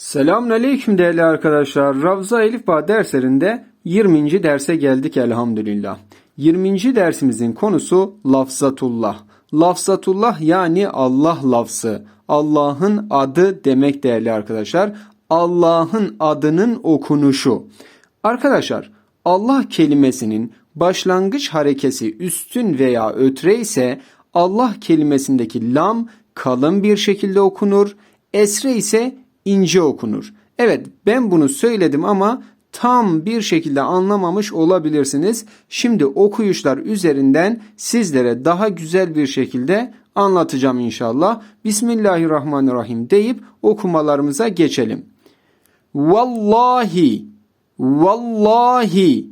Selamünaleyküm değerli arkadaşlar. Ravza Elif Bağ derslerinde 20. derse geldik elhamdülillah. 20. dersimizin konusu lafzatullah. Lafzatullah yani Allah lafzı. Allah'ın adı demek değerli arkadaşlar. Allah'ın adının okunuşu. Arkadaşlar Allah kelimesinin başlangıç harekesi üstün veya ötre ise Allah kelimesindeki lam kalın bir şekilde okunur. Esre ise ince okunur. Evet ben bunu söyledim ama tam bir şekilde anlamamış olabilirsiniz. Şimdi okuyuşlar üzerinden sizlere daha güzel bir şekilde anlatacağım inşallah. Bismillahirrahmanirrahim deyip okumalarımıza geçelim. Vallahi, vallahi,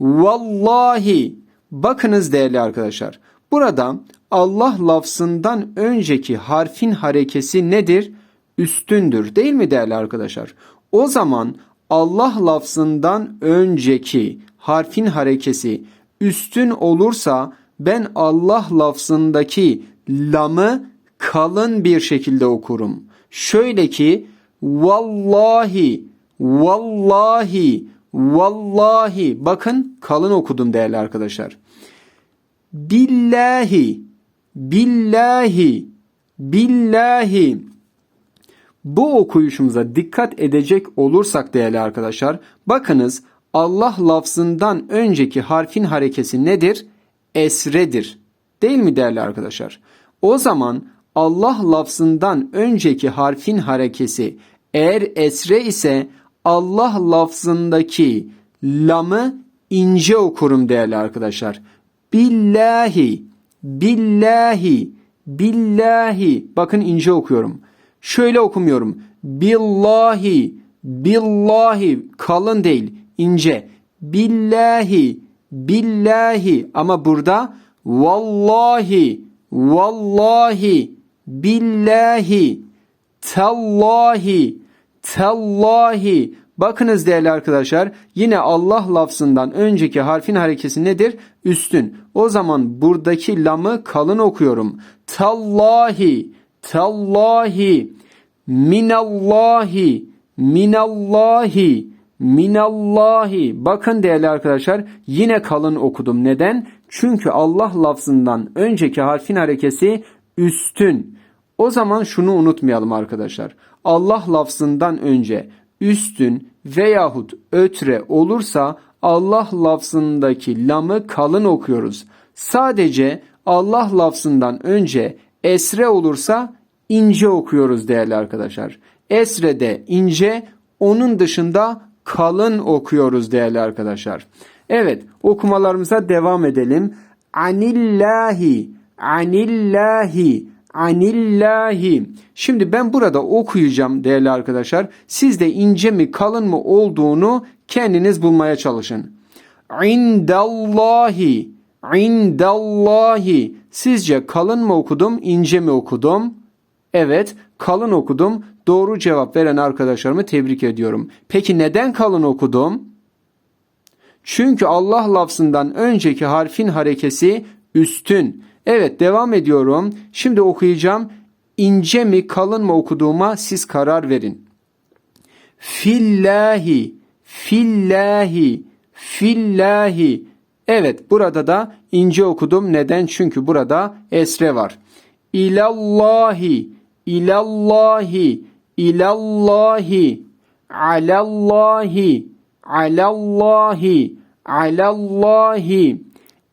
vallahi. Bakınız değerli arkadaşlar. Burada Allah lafzından önceki harfin harekesi nedir? Üstündür değil mi değerli arkadaşlar? O zaman Allah lafzından önceki harfin harekesi üstün olursa ben Allah lafzındaki lamı kalın bir şekilde okurum. Şöyle ki vallahi vallahi vallahi bakın kalın okudum değerli arkadaşlar. Billahi billahi billahi bu okuyuşumuza dikkat edecek olursak değerli arkadaşlar bakınız Allah lafzından önceki harfin harekesi nedir? Esredir. Değil mi değerli arkadaşlar? O zaman Allah lafzından önceki harfin harekesi eğer esre ise Allah lafzındaki lamı ince okurum değerli arkadaşlar. Billahi, billahi, billahi. Bakın ince okuyorum. Şöyle okumuyorum. Billahi, billahi. Kalın değil, ince. Billahi, billahi. Ama burada vallahi, vallahi, billahi, tallahi, tallahi. Bakınız değerli arkadaşlar yine Allah lafzından önceki harfin harekesi nedir? Üstün. O zaman buradaki lamı kalın okuyorum. Tallahi, tallahi, minallahi, minallahi, minallahi. Bakın değerli arkadaşlar yine kalın okudum. Neden? Çünkü Allah lafzından önceki harfin harekesi üstün. O zaman şunu unutmayalım arkadaşlar. Allah lafzından önce üstün veyahut ötre olursa Allah lafzındaki lamı kalın okuyoruz. Sadece Allah lafzından önce esre olursa ince okuyoruz değerli arkadaşlar. Esre de ince, onun dışında kalın okuyoruz değerli arkadaşlar. Evet, okumalarımıza devam edelim. Anillahi, anillahi, anillahi. Şimdi ben burada okuyacağım değerli arkadaşlar. Siz de ince mi kalın mı olduğunu kendiniz bulmaya çalışın. İndallahi, indallahi. Sizce kalın mı okudum, ince mi okudum? Evet, kalın okudum. Doğru cevap veren arkadaşlarımı tebrik ediyorum. Peki neden kalın okudum? Çünkü Allah lafzından önceki harfin harekesi üstün. Evet devam ediyorum. Şimdi okuyacağım. İnce mi kalın mı okuduğuma siz karar verin. Fillahi, fillahi, fillahi. Evet burada da ince okudum. Neden? Çünkü burada esre var. İlallahi, ilallahi, ilallahi, alallahi, alallahi, alallahi,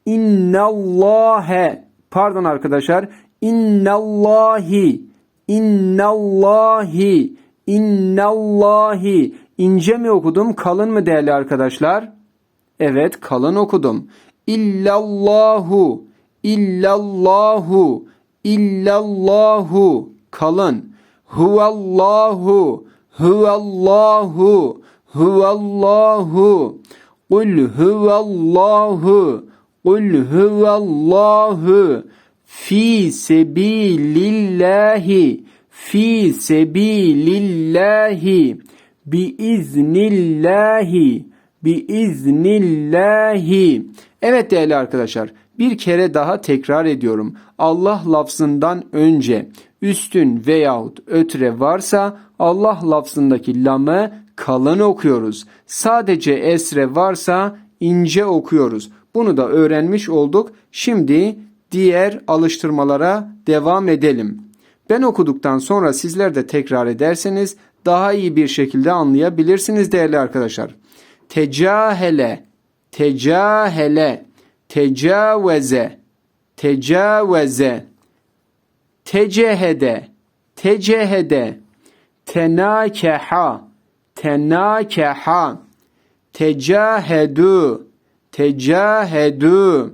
innallâhe, pardon arkadaşlar, innallahi, innallahi, innallahi, ince mi okudum, kalın mı değerli arkadaşlar? Evet, kalın okudum. İllallahu, illallahu, illallahu, kalın. Huvallahu, huvallahu, huvallahu. Kul huvallahu, kul huvallahu. Fi sebilillahi, fi sebilillahi. Biiznillahi, biiznillahi. Evet değerli arkadaşlar, Bir kere daha tekrar ediyorum. Allah lafzından önce üstün veyahut ötre varsa Allah lafzındaki lamı kalın okuyoruz. Sadece esre varsa ince okuyoruz. Bunu da öğrenmiş olduk. Şimdi diğer alıştırmalara devam edelim. Ben okuduktan sonra sizler de tekrar ederseniz daha iyi bir şekilde anlayabilirsiniz değerli arkadaşlar. Tecahele, tecahele, تجاوزه. تجاوزه. تجهده. تجهده. تناکحا تناکحا تجاهدو. تجاهدو.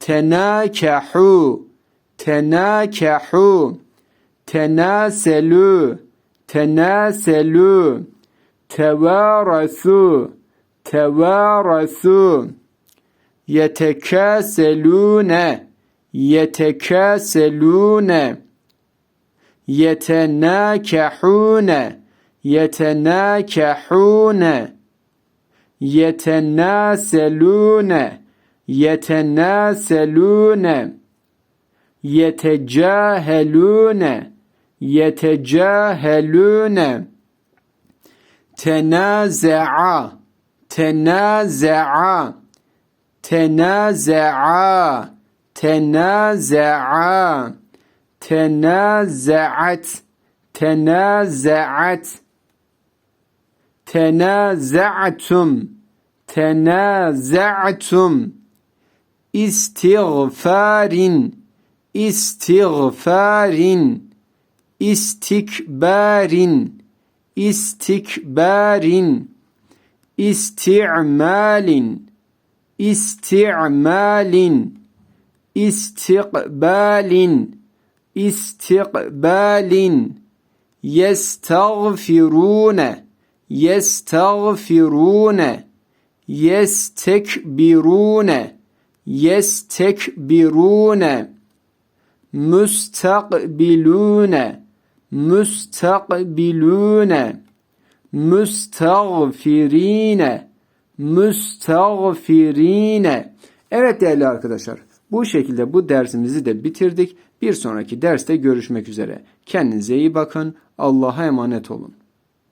تناکحو. تناکحو. تناسلو. تناسلو. توارثو توارثو یتکسلونه. یتکسلونه. یتنکحونه یتنکحونه يتناسلون يتناسلون یتجاهلونه. یتجاهلونه. تنازع تنازع tenaza'a, tenaza'a, tenaza'at, tenaza'at, tenaza'tum, tenaza'tum, istiğfarin, istiğfarin, istikbarin, istikbarin, isti'malin, isti'malin, istikbalin, istikbalin, yestağfirune, yestağfirune, yestekbirune, yestekbirune, müstakbilune, müstakbilune, müstağfirine, müstağfirine. Evet değerli arkadaşlar, bu şekilde bu dersimizi de bitirdik. Bir sonraki derste görüşmek üzere. Kendinize iyi bakın. Allah'a emanet olun.